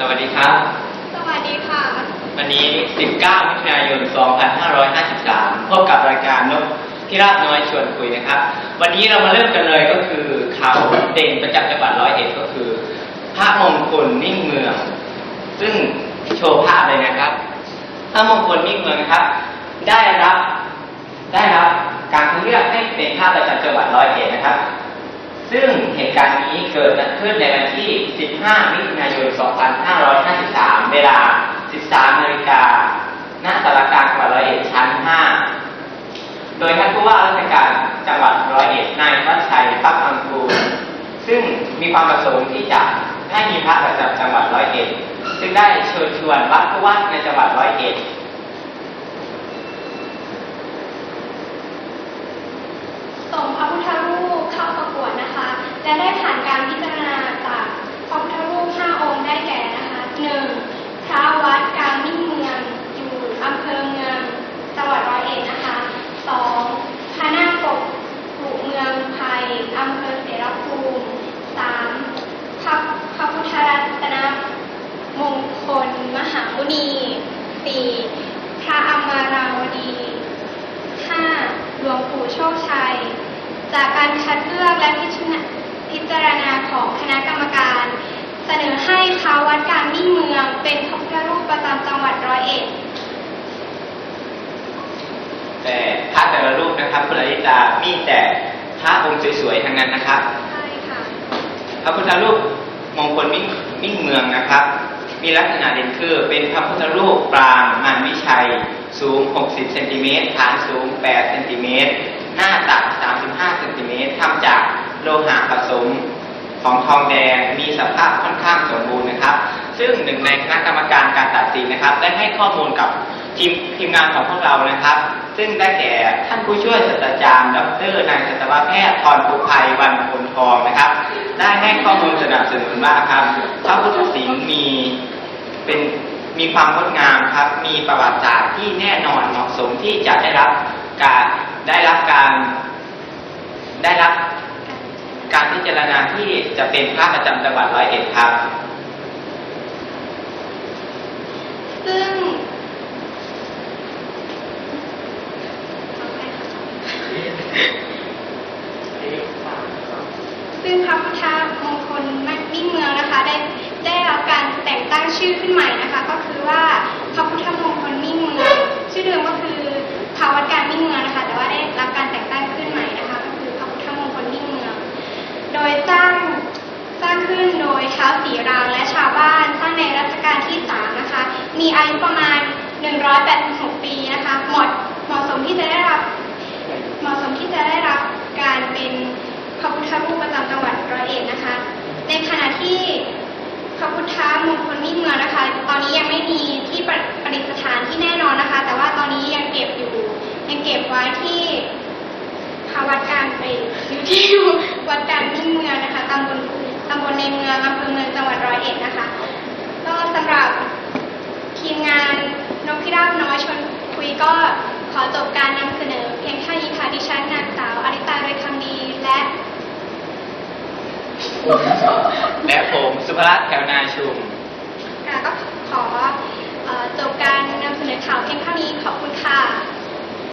สวัสดีครับ สวัสดีค่ะ วันนี้ 19มิถุนายน 2553 พบกับรายการนกพิราบน้อยชวนคุยนะครับ วันนี้เรามาเริ่มกันเลยก็คือข่าวเด่นประจำจังหวัดร้อยเอ็ดก็คือ พระมงคลนิ่งเมือง ซึ่งโชว์ภาพเลยนะครับ พระมงคลนิ่งเมืองนะครับ ได้รับ ได้รับการคัดเลือกให้เป็นภาพประจำจังหวัดร้อยเอ็ดนะครับ ซึ่งเหตุการณ์นี้ เกิดขึ้นในวันที่ 15 มิถุนายน 2553 เวลา 13 นาฬิกา ณ สารกลารจังหวัดร้อยเอ็ดชั้น 5 โดยท่านผู้ว่าราชการจังหวัดร้อยเอ็ด นายวัชชัยปักอังกูลซึ่งมีความประสงค์ที่จะให้มีพระประจำจังหวัดร้อยเอ็ด ซึ่งได้เชิญชวนวัดผู้ว่าในจังหวัดร้อยเอ็ด ส่งพระพุทธรูปเข้าประกวดนะคะ และได้ผ่านการพิจารณาจากพระพุทธรูป 5 องค์ได้แก่นะคะ 1. พระวัดกลางมิ่งเมืองอยู่อำเภอเมืองจังหวัดร้อยเอ็ดนะคะ 2. พระนาคปกปู่เมืองไทยอำเภอเสรภูมิ 3. พระพระพุทธรัตนมงคลมหามุนี 4. พระอมราวดี 5. หลวงปู่โชคชัย จากการคัดเลือกและพิจารณาพิจารณาของคณะกรรมการ เสนอให้พระวัดกลางมิ่งเมือง เป็นพระพุทธรูปประจำจังหวัดร้อยเอ็ด แต่พระแต่ละรูปนะครับคุณอริตามีแต่พระองค์สวยๆทั้งนั้นนะครับ ใช่ค่ะ พระพุทธรูปมงคลมิ่งมิ่งเมืองนะครับ มีลักษณะเด่นคือเป็นพระพุทธรูปปรางมันวิชัย สูง 60 เซนติเมตรฐานสูง 8 เซนติเมตร หน้าตัก 35 เซนติเมตรทำจากโลหะผสม ของทองแดงมีสภาพค่อนข้างสมบูรณ์นะครับ ซึ่งหนึ่งในคณะกรรมการการตัดสินนะครับ ได้ให้ข้อมูลกับทีมทีมงานของพวกเรานะครับ ซึ่งได้แก่ท่านผู้ช่วยศาสตราจารย์ดรนายสัตวแพทย์พรภูภัยวันพลทองนะครับ ได้ให้ข้อมูลสนับสนุนว่าครับพระพุทธศิลป์มีเป็นมีความงดงามครับ มีประวัติศาสตร์ที่แน่นอนเหมาะสมที่จะได้รับการได้รับการ ได้รับการพิจารณาที่ จะเป็นพระประจำจังหวัดร้อยเอ็ดครับ ซึ่งซึ่งพระพุทธมงคลมิ่งเมืองนะคะ ได้ได้รับการแต่งตั้งชื่อขึ้นใหม่นะคะ ก็คือว่า ราและชาวบ้านสร้างในรัชกาลที่สามนะคะ มีอายุประมาณ 186 ปีนะคะเหมาะเหมาะสมที่จะได้รับเหมาะสมที่จะได้รับการเป็นพระพุทธรูปประจำจังหวัดร้อยเอ็ดนะคะ ในขณะที่พระพุทธมงคลมิ่งเมืองนะคะ ตอนนี้ยังไม่มีที่ประดิษฐานที่แน่นอนนะคะ แต่ว่าตอนนี้ยังเก็บอยู่ ยังเก็บไว้ที่พระวัดการไปอยู่ที่วัดการมิ่งเมืองนะคะตำบล ตำบลในเมืองอำเภอเมืองจังหวัดร้อยเอ็ดนะคะ ก็สำหรับทีมงานนกพิราบน้อยชวนคุยก็ขอจบการนำเสนอเพียงแค่นี้ค่ะดิฉันนางสาวอริตาโดยคำดีและและผมสุภรัตน์แถวนาชุม ค่ะก็ขอ